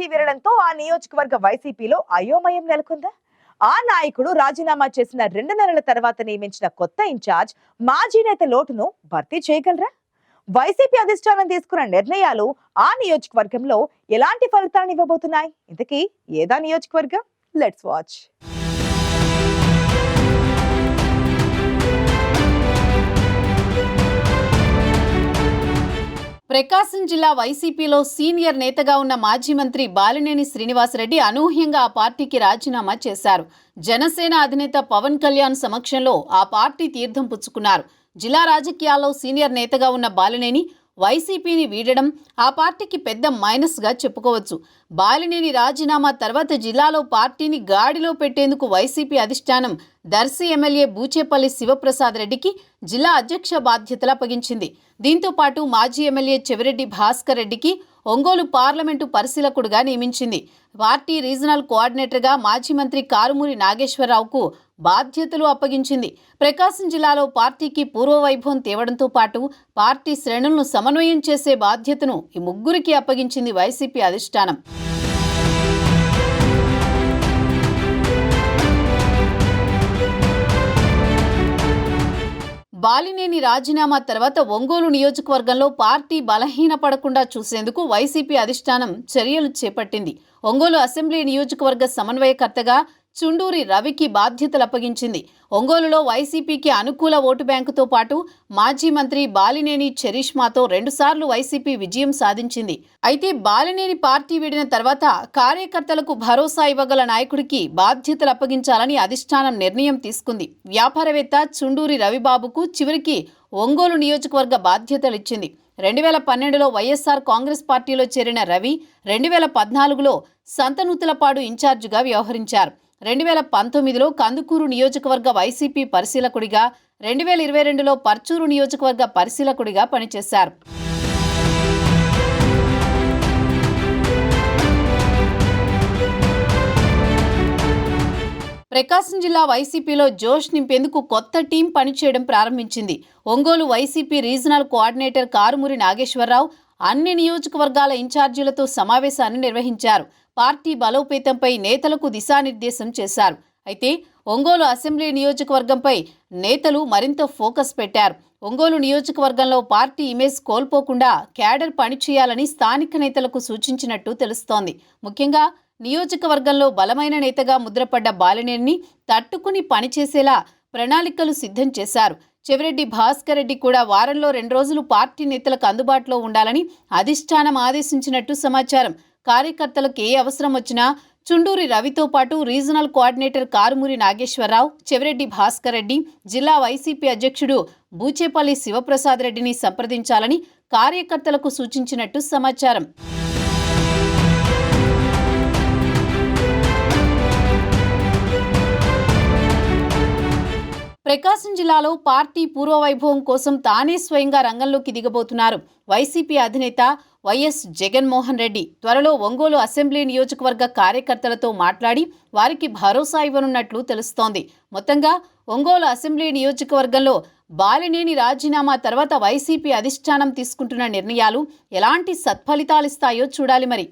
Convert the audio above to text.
Party వీరడంతో ఆ నియోజకవర్గ వైసీపీలో అయోమయం నెలకొందా? ఆ నాయకుడు రాజీనామా చేసిన రెండు నెలల తర్వాత నియమించిన కొత్త ఇన్ఛార్జ్ మాజీ నేత లోటును భర్తీ చేయగలరా? వైసీపీ అధిష్టానం తీసుకున్న నిర్ణయాలు ఆ నియోజకవర్గంలో ఎలాంటి ఫలితాలను ఇవ్వబోతున్నాయి? ఇంతకీ ఏదా నియోజకవర్గం? లెట్స్ వాచ్ ప్రకాశం జిల్లా వైసీపీలో సీనియర్ నేతగా ఉన్న మాజీ మంత్రి బాలినేని శ్రీనివాసరెడ్డి అనూహ్యంగా ఆ పార్టీకి రాజీనామా చేశారు. జనసేన అధినేత పవన్ కళ్యాణ్ సమక్షంలో ఆ పార్టీ తీర్థం పుచ్చుకున్నారు. జిల్లా రాజకీయాల్లో సీనియర్ నేతగా ఉన్న బాలినేని వైసీపీని వీడడం ఆ పార్టీకి పెద్ద మైనస్గా చెప్పుకోవచ్చు. బాలినేని రాజీనామా తర్వాత జిల్లాలో పార్టీని గాడిలో పెట్టేందుకు వైసీపీ అధిష్టానం దర్శి ఎమ్మెల్యే బూచేపల్లి శివప్రసాద్ రెడ్డికి జిల్లా అధ్యక్ష బాధ్యతలు అప్పగించింది. దీంతో పాటు మాజీ ఎమ్మెల్యే చెవిరెడ్డి భాస్కర్ రెడ్డికి ఒంగోలు పార్లమెంటు పరిశీలకుడుగా నియమించింది. పార్టీ రీజనల్ కోఆర్డినేటర్గా మాజీ మంత్రి కారుమూరి నాగేశ్వరరావుకు బాధ్యతలు అప్పగించింది. ప్రకాశం జిల్లాలో పార్టీకి పూర్వవైభవం తేవడంతో పాటు పార్టీ శ్రేణులను సమన్వయం చేసే బాధ్యతను ఈ ముగ్గురికి అప్పగించింది వైసీపీ అధిష్టానం. బాలినేని రాజీనామా తర్వాత ఒంగోలు నియోజకవర్గంలో పార్టీ బలహీనపడకుండా చూసేందుకు వైసీపీ అధిష్టానం చర్యలు చేపట్టింది. ఒంగోలు అసెంబ్లీ నియోజకవర్గ సమన్వయకర్తగా చుండూరి రవికి బాధ్యతలు అప్పగించింది. ఒంగోలులో వైసీపీకి అనుకూల ఓటు బ్యాంకుతో పాటు మాజీ మంత్రి బాలినేని చరిష్మాతో రెండుసార్లు వైసీపీ విజయం సాధించింది. అయితే బాలినేని పార్టీ వీడిన తర్వాత కార్యకర్తలకు భరోసా ఇవ్వగల నాయకుడికి బాధ్యతలు అప్పగించాలని అధిష్టానం నిర్ణయం తీసుకుంది. వ్యాపారవేత్త చుండూరి రవిబాబుకు చివరికి ఒంగోలు నియోజకవర్గ బాధ్యతలు ఇచ్చింది. రెండు వేల పన్నెండులో వైఎస్ఆర్ కాంగ్రెస్ పార్టీలో చేరిన రవి రెండు వేల పద్నాలుగులో సంతనూతులపాడు ఇన్ఛార్జిగా వ్యవహరించారు. రెండు వేల పంతొమ్మిదిలో కందుకూరు నియోజకవర్గ వైసీపీ పరిశీలకుడిగా రెండు వేల ఇరవై రెండులో పర్చూరు నియోజకవర్గ పరిశీలకుడిగా పనిచేశారు. ప్రకాశం జిల్లా వైసీపీలో జోష్ నింపేందుకు కొత్త టీం పనిచేయడం ప్రారంభించింది. Ongole YCP regional coordinator Karumuri Nageswara Rao అన్ని నియోజకవర్గాల ఇన్ఛార్జీలతో సమావేశాన్ని నిర్వహించారు. పార్టీ బలోపేతంపై నేతలకు దిశానిర్దేశం చేశారు. అయితే ఒంగోలు అసెంబ్లీ నియోజకవర్గంపై నేతలు మరింత ఫోకస్ పెట్టారు. ఒంగోలు నియోజకవర్గంలో పార్టీ ఇమేజ్ కోల్పోకుండా క్యాడర్ పనిచేయాలని స్థానిక నేతలకు సూచించినట్టు తెలుస్తోంది. ముఖ్యంగా నియోజకవర్గంలో బలమైన నేతగా ముద్రపడ్డ బాలినేని తట్టుకుని పనిచేసేలా ప్రణాళికలు సిద్ధం చేశారు. చెవిరెడ్డి భాస్కర్ రెడ్డి కూడా వారంలో రెండు రోజులు పార్టీ నేతలకు అందుబాటులో ఉండాలని అధిష్టానం ఆదేశించినట్టు సమాచారం. కార్యకర్తలకు ఏ అవసరం వచ్చినా చుండూరి రవితో పాటు రీజనల్ కోఆర్డినేటర్ కారుమూరి నాగేశ్వరరావు చెవిరెడ్డి భాస్కర్ రెడ్డి జిల్లా వైసీపీ అధ్యక్షుడు బూచేపల్లి శివప్రసాద్ రెడ్డిని సంప్రదించాలని కార్యకర్తలకు సూచించినట్టు సమాచారం. ప్రకాశం జిల్లాలో పార్టీ పూర్వవైభవం కోసం తానే స్వయంగా రంగంలోకి దిగబోతున్నారు. వైసీపీ అధినేత వైఎస్ జగన్మోహన్ రెడ్డి త్వరలో ఒంగోలు అసెంబ్లీ నియోజకవర్గ కార్యకర్తలతో మాట్లాడి వారికి భరోసా ఇవ్వనున్నట్లు తెలుస్తోంది. మొత్తంగా ఒంగోలు అసెంబ్లీ నియోజకవర్గంలో బాలినేని రాజీనామా తర్వాత వైసీపీ అధిష్టానం తీసుకుంటున్న నిర్ణయాలు ఎలాంటి సత్ఫలితాలిస్తాయో చూడాలి మరి.